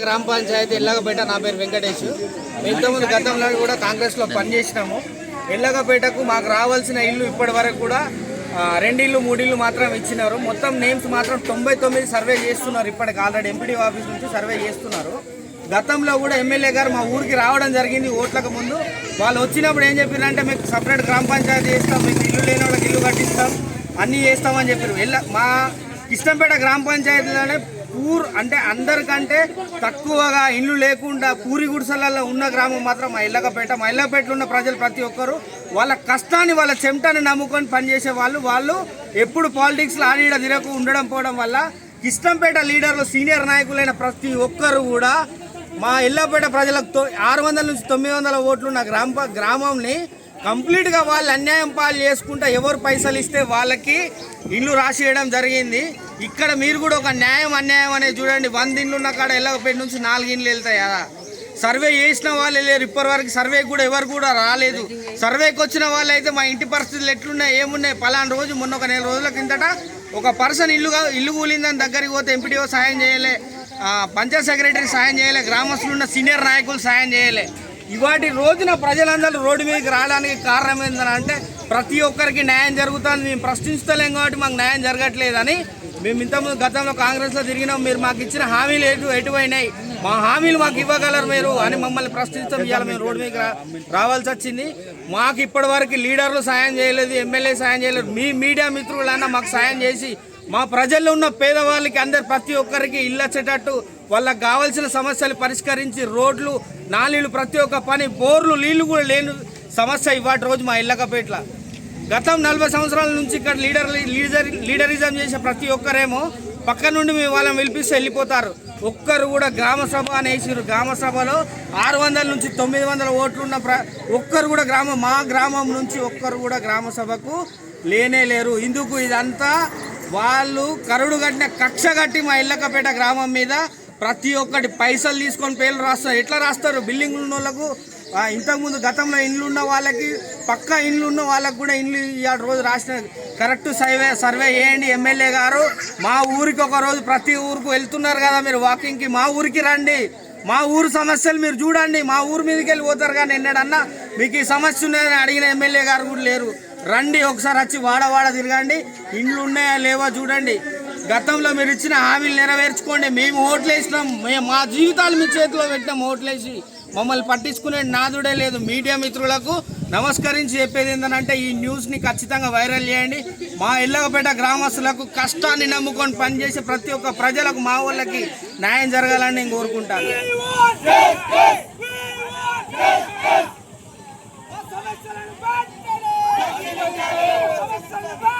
గ్రామ పంచాయతీ ఎల్లగపేట నా పేరు వెంకటేష్. ఇంతకుముందు గతంలో కూడా కాంగ్రెస్లో పనిచేసినాము. ఎల్లగపేటకు మాకు రావాల్సిన ఇల్లు ఇప్పటి వరకు కూడా ఆ, రెండిళ్ళు మూడిళ్ళు మాత్రం ఇచ్చినారు. మొత్తం నేమ్స్ మాత్రం తొంభై తొమ్మిది సర్వే చేస్తున్నారు ఇప్పటికి. ఆల్రెడీ ఎంపీడీ ఆఫీస్ నుంచి సర్వే చేస్తున్నారు. గతంలో కూడా ఎమ్మెల్యే గారు మా ఊరికి రావడం జరిగింది ఓట్లకు ముందు. వాళ్ళు వచ్చినప్పుడు ఏం చెప్పారంటే మీకు సపరేట్ గ్రామ పంచాయతీ చేస్తాం మీకు ఇల్లు లేని వాళ్ళకి ఇల్లు కట్టిస్తాం అన్నీ చేస్తామని చెప్పారు వెళ్ళ మా కిష్టంపేట గ్రామ పంచాయతీలోనే పూర్ అంటే అందరికంటే తక్కువగా ఇండ్లు లేకుండా పూరి గుడిసెలలో ఉన్న గ్రామం మాత్రం మా ఇళ్ళకపేట మా ఉన్న ప్రజలు ప్రతి ఒక్కరు వాళ్ళ కష్టాన్ని వాళ్ళ చెమటాన్ని నమ్ముకొని పనిచేసే వాళ్ళు. వాళ్ళు ఎప్పుడు పాలిటిక్స్లో ఆడిడ తిరగకు ఉండడం పోవడం వల్ల కిష్టంపేట లీడర్లు సీనియర్ నాయకులైన ప్రతి ఒక్కరు కూడా మా ఇళ్ళపేట ప్రజలకు ఆరు వందల నుంచి తొమ్మిది వందల ఓట్లున్న గ్రామ గ్రామంని కంప్లీట్గా వాళ్ళు అన్యాయం పాలు చేసుకుంటా ఎవరు పైసలు ఇస్తే వాళ్ళకి ఇల్లు రాసియడం జరిగింది. ఇక్కడ మీరు కూడా ఒక న్యాయం అన్యాయం అనేది చూడండి. వంద ఇండ్లు ఉన్న కాడ ఎల్లపేట నుంచి నాలుగు ఇండ్లు వెళ్తాయి? కదా సర్వే చేసిన వాళ్ళే లేరు. ఇప్పటి వరకు సర్వే కూడా ఎవరు కూడా రాలేదు. సర్వేకి వచ్చిన వాళ్ళు అయితే మా ఇంటి పరిస్థితులు ఎట్లున్నాయి ఏమున్నాయి? పలానా రోజు మొన్న ఒక నెల రోజుల కిందట ఒక పర్సన్ ఇల్లుగా ఇల్లు కూలిందని దగ్గరికి పోతే ఎంపీడీఓ సాయం చేయలే. ఆ, పంచాయత్ సెక్రటరీ సాయం చేయలే. గ్రామస్తులు ఉన్న సీనియర్ నాయకులు సాయం చేయలే. ఇవాటి రోజున ప్రజలందరూ రోడ్డు మీదకి రావడానికి కారణం ఏంటంటే అంటే ప్రతి ఒక్కరికి న్యాయం జరుగుతుంది. మేము ప్రశ్నిస్తలేం కాబట్టి మాకు న్యాయం జరగట్లేదని మేము ఇంతకుముందు గతంలో కాంగ్రెస్లో తిరిగినాం. మీరు మాకు ఇచ్చిన హామీలు ఎటు ఎటువైనాయి మా హామీలు మాకు ఇవ్వగలరు మీరు అని మమ్మల్ని ప్రశ్నిస్తాం ఇవాళ మేము రోడ్డు మీద రా రావాల్సి వచ్చింది. మాకు ఇప్పటివరకు లీడర్లు సాయం చేయలేదు ఎమ్మెల్యే సాయం చేయలేదు. మీ మీడియా మిత్రులన్నా మాకు సాయం చేసి మా ప్రజల్లో ఉన్న పేదవాళ్ళకి అందరు ప్రతి ఒక్కరికి ఇల్లు వచ్చేటట్టు వాళ్ళకి కావాల్సిన సమస్యలు పరిష్కరించి రోడ్లు నాలీలు ప్రతి ఒక్క పని బోర్లు నీళ్ళు కూడా లేని సమస్య ఇవాటి రోజు మా ఇళ్ళకపేట్ల. గతం నలభై సంవత్సరాల నుంచి ఇక్కడ లీడర్ లీడర్ లీడరిజం చేసే ప్రతి ఒక్కరేమో పక్క నుండి మేము వాళ్ళని పిలిపిస్తే వెళ్ళిపోతారు. ఒక్కరు కూడా గ్రామ సభ అనేసిరు గ్రామ సభలో ఆరు వందల నుంచి తొమ్మిది వందల ఓట్లు ఉన్న ప్ర ఒక్కరు కూడా గ్రామం మా గ్రామం నుంచి ఒక్కరు కూడా గ్రామ సభకు లేనే లేరు. ఇందుకు ఇదంతా వాళ్ళు కరుడు కట్టిన కక్ష కట్టి మా ఇళ్ళకపేట గ్రామం మీద ప్రతి ఒక్కటి పైసలు తీసుకొని పేర్లు రాస్తారు. ఎట్లా రాస్తారు? బిల్డింగ్ ఉన్న వాళ్ళకు ఇంతకుముందు గతంలో ఇండ్లు ఉన్న వాళ్ళకి పక్క ఇండ్లు ఉన్న వాళ్ళకి కూడా ఇండ్లు ఇవాళ రోజు రాసిన కరెక్ట్ సర్వే సర్వే చేయండి ఎమ్మెల్యే గారు. మా ఊరికి ఒక రోజు ప్రతి ఊరికి వెళ్తున్నారు కదా మీరు వాకింగ్కి. మా ఊరికి రండి. మా ఊరు సమస్యలు మీరు చూడండి. మా ఊరు మీదకి వెళ్ళి పోతారు కానీ ఎన్నడన్నా మీకు ఈ సమస్య ఉన్నదని అడిగిన ఎమ్మెల్యే గారు కూడా లేరు. రండి ఒకసారి వచ్చి వాడవాడ తిరగండి. ఇండ్లు ఉన్నాయా లేవా చూడండి. గతంలో మీరు ఇచ్చిన హామీలు నెరవేర్చుకోండి. మేము ఓట్లు వేసినాం. మేము మా జీవితాలు మీ చేతిలో పెట్టినాం. ఓట్లేసి మమ్మల్ని పట్టించుకునే నాదుడే లేదు. మీడియా మిత్రులకు నమస్కరించి చెప్పేది ఏంటంటే ఈ న్యూస్ని ఖచ్చితంగా వైరల్ చేయండి. మా ఇళ్ళగపేట గ్రామస్తులకు కష్టాన్ని నమ్ముకొని పనిచేసే ప్రతి ఒక్క ప్రజలకు మా వాళ్ళకి న్యాయం జరగాలని నేను కోరుకుంటాను. సమస్యలను సమస్యలను